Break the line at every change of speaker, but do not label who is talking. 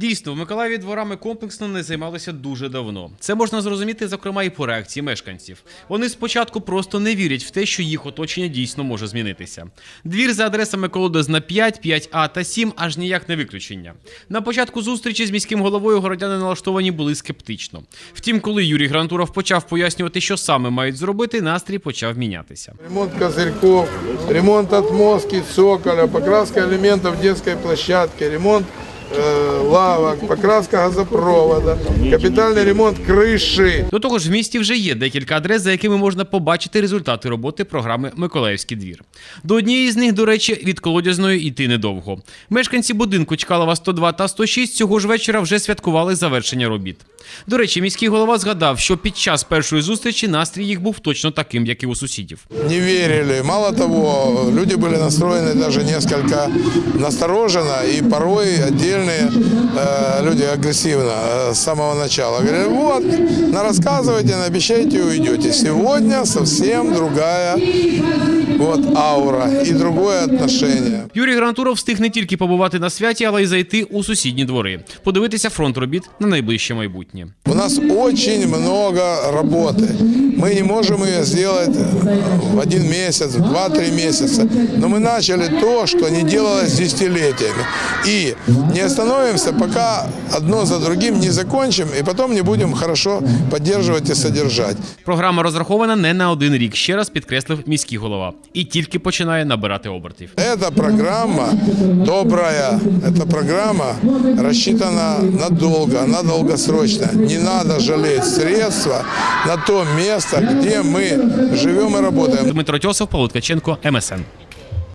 Дійсно, в Миколаєві дворами комплексно не займалися дуже давно. Це можна зрозуміти, зокрема, і по реакції мешканців. Вони спочатку просто не вірять в те, що їх оточення дійсно може змінитися. Двір за адресами Колодозна 5, 5А та 7 аж ніяк не виключення. На початку зустрічі з міським головою городяни налаштовані були скептично. Втім, коли Юрій Грантуров почав пояснювати, що саме мають зробити, настрій почав мінятися.
Ремонт козырьков, ремонт отмостки, цоколя, покраска элементов детской площадки, ремонт э, лавок, покраска газопровода, капітальний ремонт криші.
До того ж, в місті вже є декілька адрес, за якими можна побачити результати роботи програми Миколаївський двір. До однієї з них, до речі, від колодязної йти недовго. Мешканці будинку Чкалова 102 та 106 цього ж вечора вже святкували завершення робіт. До речі, міський голова згадав, що під час першої зустрічі настрій їх був точно таким, як і у сусідів.
Не верили. Мало того, люди были настроены даже несколько настороженно, и порой отдельные э, люди агрессивно э, с самого начала. Говорят, вот, на рассказывайте, наобещайте и уйдете. Сегодня совсем другая вот аура и другое отношение.
Юрій Грантуров встиг не тільки побувати на святі, але й зайти у сусідні двори, подивитися фронт робіт на найближче майбутнє.
У нас очень много работы. Мы не можем ее сделать в один месяц, в два-три месяца. Но мы начали то, что не делалось десятилетиями. И не остановимся, пока одно за другим не закончим, и потом не будем хорошо поддерживать и содержать.
Програма розрахована не на один рік, ще раз підкреслив міський голова, і тільки починає набирати обертів.
Эта программа добрая, эта программа рассчитана надолго, она долгосрочная. Не надо жалеть средства на то место, где мы живем и работаем.
Дмитро Тьосов, Павло Ткаченко, МСН.